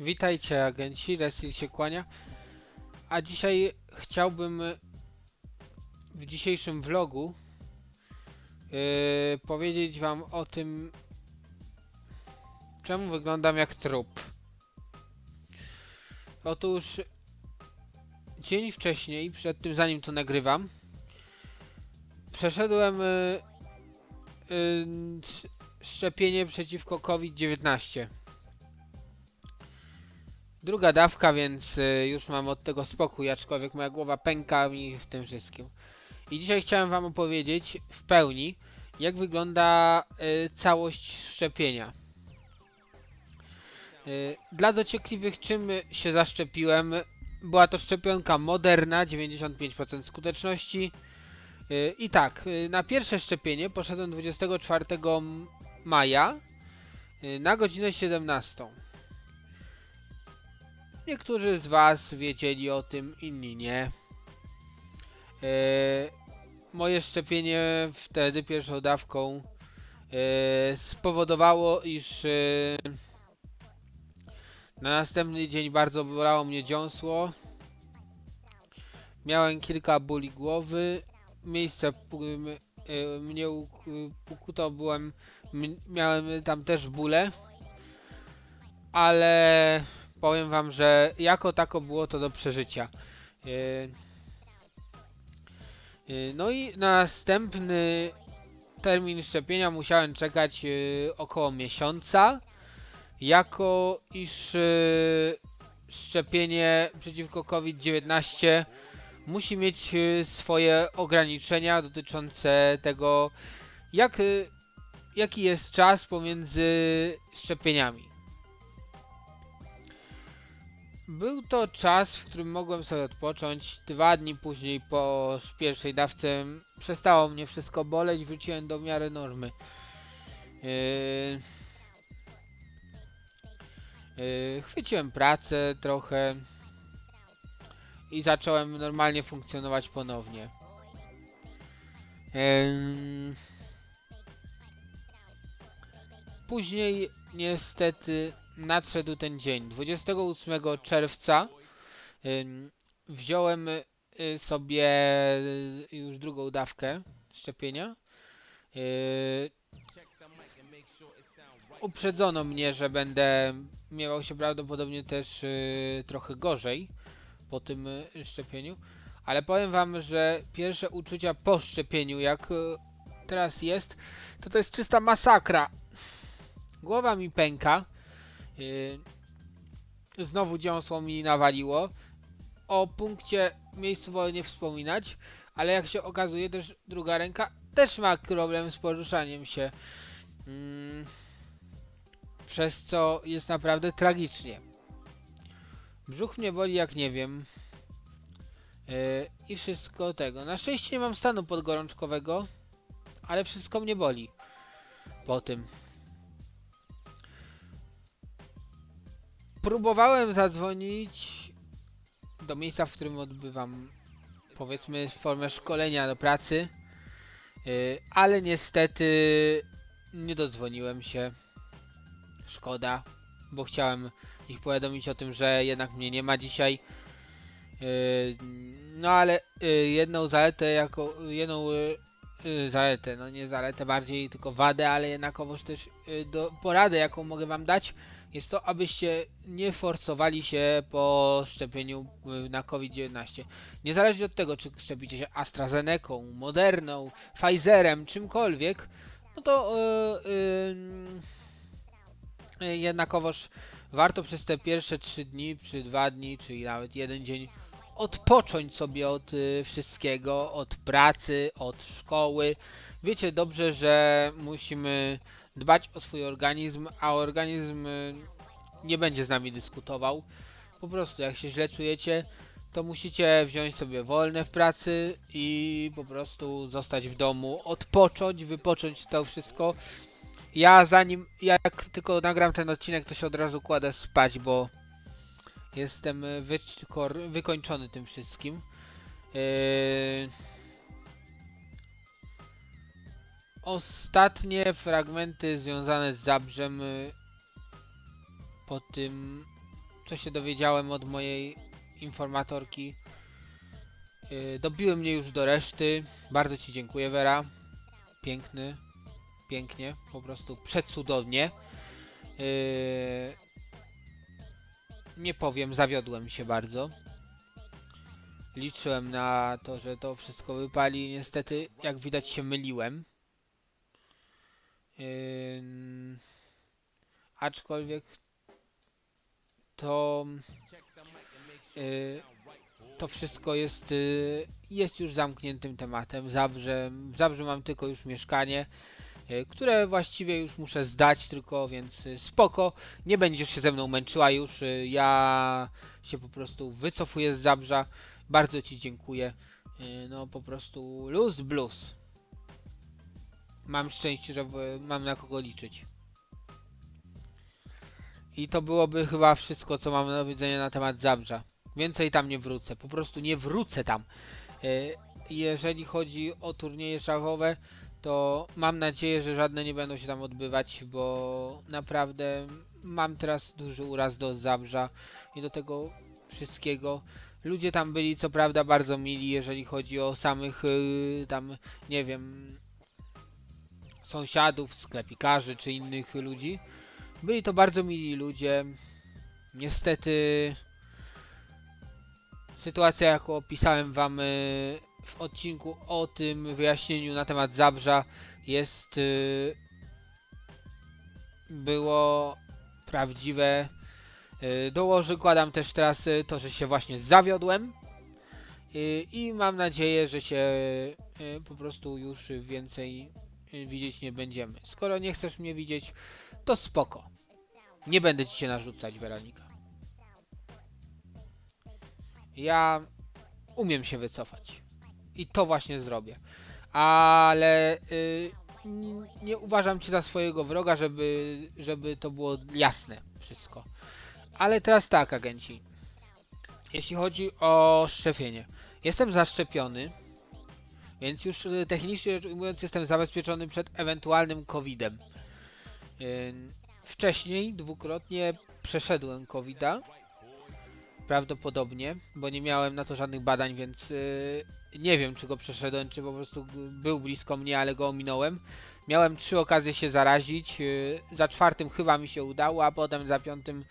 Witajcie agenci, Resil się kłania. A dzisiaj chciałbym w dzisiejszym vlogu yy, powiedzieć wam o tym, czemu wyglądam jak trup. Otóż dzień wcześniej, przed tym zanim to nagrywam, przeszedłem yy, yy, sz- szczepienie przeciwko COVID-19 druga dawka, więc y, już mam od tego spokój, aczkolwiek moja głowa pęka mi w tym wszystkim. I dzisiaj chciałem Wam opowiedzieć w pełni, jak wygląda y, całość szczepienia. Y, dla dociekliwych, czym się zaszczepiłem, była to szczepionka Moderna, 95% skuteczności. I tak, na pierwsze szczepienie poszedłem 24 maja na godzinę 17. Niektórzy z Was wiedzieli o tym, inni nie. E, moje szczepienie wtedy pierwszą dawką e, spowodowało, iż e, na następny dzień bardzo bolało mnie dziąsło. Miałem kilka bóli głowy. Miejsce mnie ukuto byłem, miałem tam też bóle. Ale powiem wam, że jako tako było to do przeżycia. Yy, yy, No i na następny termin szczepienia musiałem czekać yy, około miesiąca, jako iż szczepienie przeciwko COVID-19 musi mieć swoje ograniczenia dotyczące tego, jak, jaki jest czas pomiędzy szczepieniami. Był to czas, w którym mogłem sobie odpocząć. Dwa dni później po sz- pierwszej dawce przestało mnie wszystko boleć, wróciłem do miary normy. Yy... Yy, chwyciłem pracę trochę i zacząłem normalnie funkcjonować ponownie. Yy... Później niestety nadszedł ten dzień. 28 czerwca wziąłem y, sobie y, już drugą dawkę szczepienia. Y, uprzedzono mnie, że będę miewał się prawdopodobnie też trochę gorzej po tym szczepieniu. Ale powiem wam, że pierwsze uczucia po szczepieniu, jak teraz jest, to to jest czysta masakra. Głowa mi pęka. Y, znowu dziąsło mi nawaliło. O punkcie miejscu wolę nie wspominać, ale jak się okazuje też druga ręka też ma problem z poruszaniem się. Mm, przez co jest naprawdę tragicznie. Brzuch mnie boli jak nie wiem. Yy, I wszystko tego. Na szczęście nie mam stanu podgorączkowego, ale wszystko mnie boli po tym. Próbowałem zadzwonić do miejsca, w którym odbywam powiedzmy formę szkolenia do pracy, yy, ale niestety nie dodzwoniłem się. Szkoda, bo chciałem ich powiadomić o tym, że jednak mnie nie ma dzisiaj. Yy, no ale yy, jedną zaletę jako jedną zaletę, no nie zaletę bardziej tylko wadę, ale jednakowoż też do, poradę jaką mogę wam dać jest to, abyście nie forsowali się po szczepieniu yy, na COVID-19. Niezależnie od tego, czy szczepicie się AstraZeneką, Moderną, Pfizerem, czymkolwiek, no to yy, yy, jednakowoż warto przez te pierwsze 3 dni, czy 2 dni, czy nawet jeden dzień odpocząć sobie od y, wszystkiego, od pracy, od szkoły. Wiecie dobrze, że musimy dbać o swój organizm, a organizm y, nie będzie z nami dyskutował. Po prostu jak się źle czujecie, to musicie wziąć sobie wolne w pracy i po prostu zostać w domu, odpocząć, wypocząć to wszystko. Ja zanim, jak tylko nagram ten odcinek, to się od razu kładę spać, bo jestem y, wykończony tym wszystkim. Yy... Ostatnie fragmenty związane z Zabrzem y, po tym, co się dowiedziałem od mojej informatorki, yy, dobiły mnie już do reszty. Bardzo Ci dziękuję, Vera. Piękny, pięknie, po prostu przecudownie. Yy, nie powiem, zawiodłem się bardzo. Liczyłem na to, że to wszystko wypali. Niestety, jak widać, się myliłem. Ym, aczkolwiek to y, to wszystko jest y, jest już zamkniętym tematem. Zabrze, w Zabrzu mam tylko już mieszkanie, y, które właściwie już muszę zdać tylko, więc y, spoko. Nie będziesz się ze mną męczyła już. y, Ja się po prostu wycofuję z Zabrza. Bardzo Ci dziękuję. Y, No po prostu luz blues. Mam szczęście, że mam na kogo liczyć. I to byłoby chyba wszystko, co mam do powiedzenia na temat Zabrza. Więcej tam nie wrócę. Po prostu nie wrócę tam. Y, Jeżeli chodzi o turnieje szachowe, to mam nadzieję, że żadne nie będą się tam odbywać, bo naprawdę mam teraz duży uraz do Zabrza i do tego wszystkiego. Ludzie tam byli co prawda bardzo mili, jeżeli chodzi o samych y, tam, nie wiem, sąsiadów, sklepikarzy czy innych ludzi. Byli to bardzo mili ludzie. Niestety sytuacja, jaką opisałem wam y, w odcinku o tym wyjaśnieniu na temat Zabrza jest y, było prawdziwe. Y, Dołoży, kładam też teraz to, że się właśnie zawiodłem i mam nadzieję, że się po prostu już więcej widzieć nie będziemy. Skoro nie chcesz mnie widzieć, to spoko. Nie będę ci się narzucać, Weronika. Ja umiem się wycofać. I to właśnie zrobię. Ale y, n- nie uważam cię za swojego wroga, żeby, żeby to było jasne wszystko. Ale teraz tak, agenci. Jeśli chodzi o szczepienie. Jestem zaszczepiony, więc już y, technicznie rzecz ujmując jestem zabezpieczony przed ewentualnym COVID-em. Ym, Wcześniej dwukrotnie przeszedłem COVID-a. Prawdopodobnie, bo nie miałem na to żadnych badań, więc y, nie wiem, czy go przeszedłem, czy po prostu był blisko mnie, ale go ominąłem. Miałem trzy okazje się zarazić. y, Za czwartym chyba mi się udało, a potem za piątym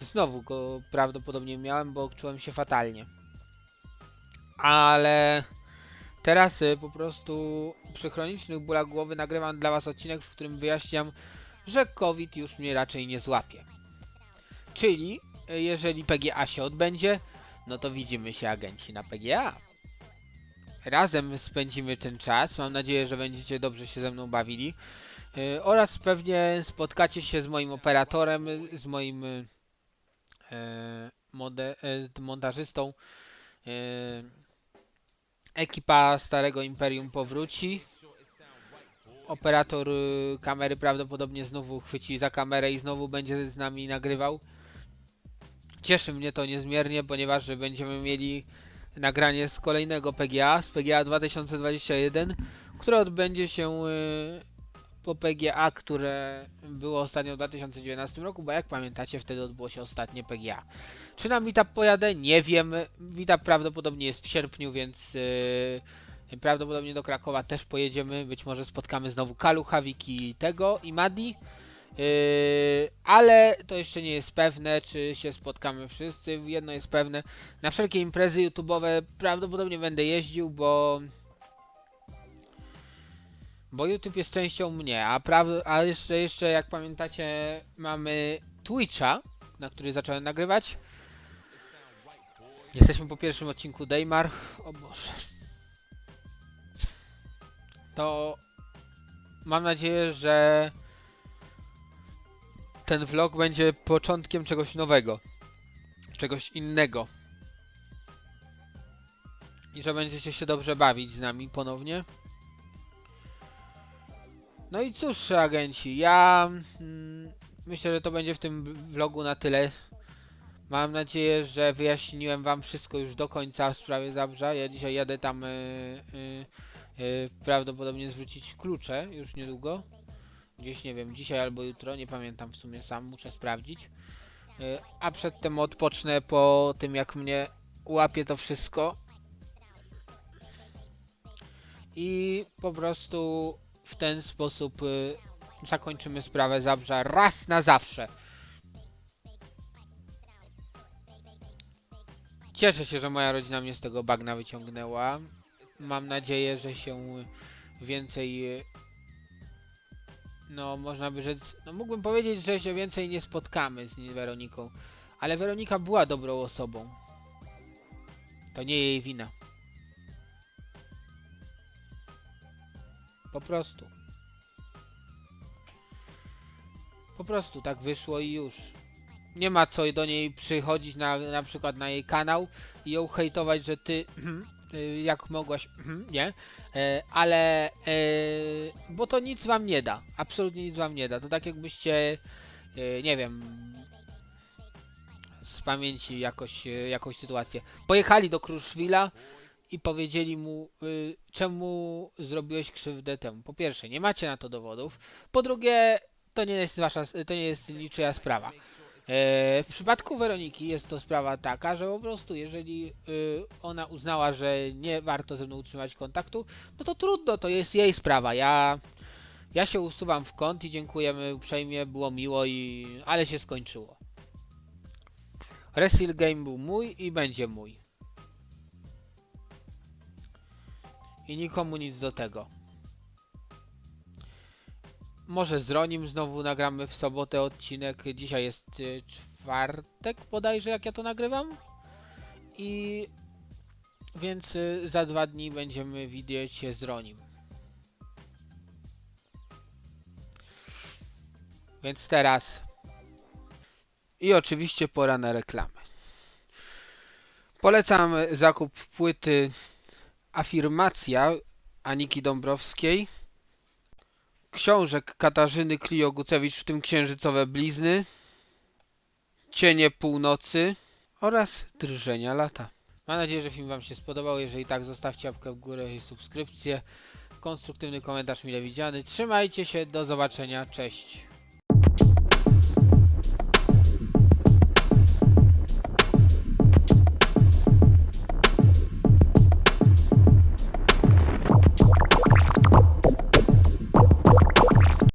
znowu go prawdopodobnie miałem, bo czułem się fatalnie. Ale teraz y, po prostu przy chronicznych bólach głowy nagrywam dla Was odcinek, w którym wyjaśniam, że COVID już mnie raczej nie złapie. Czyli y, jeżeli PGA się odbędzie, no to widzimy się agenci na PGA. Razem spędzimy ten czas. Mam nadzieję, że będziecie dobrze się ze mną bawili. Y, oraz pewnie spotkacie się z moim operatorem, z moim y, e, mode, e, montażystą. Ekipa Starego Imperium powróci. Operator y, kamery prawdopodobnie znowu chwyci za kamerę i znowu będzie z nami nagrywał. Cieszy mnie to niezmiernie, ponieważ będziemy mieli nagranie z kolejnego PGA, z PGA 2021, które odbędzie się y, po PGA, które było ostatnio w 2019 roku, bo jak pamiętacie, wtedy odbyło się ostatnie PGA. Czy na meetup pojadę? Nie wiem. Meetup prawdopodobnie jest w sierpniu, więc yy, prawdopodobnie do Krakowa też pojedziemy. Być może spotkamy znowu Kalu, Havik i tego i Madi. Yy, ale to jeszcze nie jest pewne, czy się spotkamy wszyscy. Jedno jest pewne. Na wszelkie imprezy YouTube'owe prawdopodobnie będę jeździł, bo bo YouTube jest częścią mnie, a, praw- a jeszcze, jeszcze jak pamiętacie mamy Twitcha, na który zacząłem nagrywać. Jesteśmy po pierwszym odcinku Daymar. O Boże. To mam nadzieję, że ten vlog będzie początkiem czegoś nowego. Czegoś innego. i że będziecie się dobrze bawić z nami ponownie. No i cóż, agenci, ja mm, myślę, że to będzie w tym vlogu na tyle. Mam nadzieję, że wyjaśniłem wam wszystko już do końca w sprawie Zabrza. Ja dzisiaj jadę tam y, y, y, prawdopodobnie zwrócić klucze już niedługo. Gdzieś nie wiem, dzisiaj albo jutro, nie pamiętam w sumie sam, muszę sprawdzić. A przedtem odpocznę po tym jak mnie łapie to wszystko. I po prostu w ten sposób y, zakończymy sprawę Zabrza raz na zawsze. Cieszę się, że moja rodzina mnie z tego bagna wyciągnęła. Mam nadzieję, że się więcej. No, można by rzec. No, mógłbym powiedzieć, że się więcej nie spotkamy z Weroniką. Ale Weronika była dobrą osobą. To nie jej wina. Po prostu. Po prostu tak wyszło i już. Nie ma co do niej przychodzić na, na przykład na jej kanał i ją hejtować, że ty y, jak mogłaś, nie, e, ale e, bo to nic wam nie da, absolutnie nic wam nie da. To tak jakbyście, e, nie wiem, z pamięci jakoś, jakąś sytuację. Pojechali do Kruszwila i powiedzieli mu, y, czemu zrobiłeś krzywdę temu. Po pierwsze, nie macie na to dowodów. Po drugie, to nie jest wasza, to nie jest niczyja sprawa. E, w przypadku Weroniki jest to sprawa taka, że po prostu jeżeli y, ona uznała, że nie warto ze mną utrzymać kontaktu, no to trudno, to jest jej sprawa. Ja, ja się usuwam w kąt i dziękujemy uprzejmie, było miło i ale się skończyło. Resil Game był mój i będzie mój. I nikomu nic do tego. Może z Ronim znowu nagramy w sobotę odcinek. Dzisiaj jest y, czwartek bodajże jak ja to nagrywam. I więc y, za dwa dni będziemy widzieć się z Ronim. Więc teraz. I oczywiście pora na reklamy. Polecam zakup płyty Afirmacja Aniki Dąbrowskiej książek Katarzyny Klio-Gucewicz, w tym Księżycowe Blizny, Cienie Północy oraz Drżenia Lata. Mam nadzieję, że film Wam się spodobał. Jeżeli tak, zostawcie łapkę w górę i subskrypcję. Konstruktywny komentarz mile widziany. Trzymajcie się, do zobaczenia, cześć.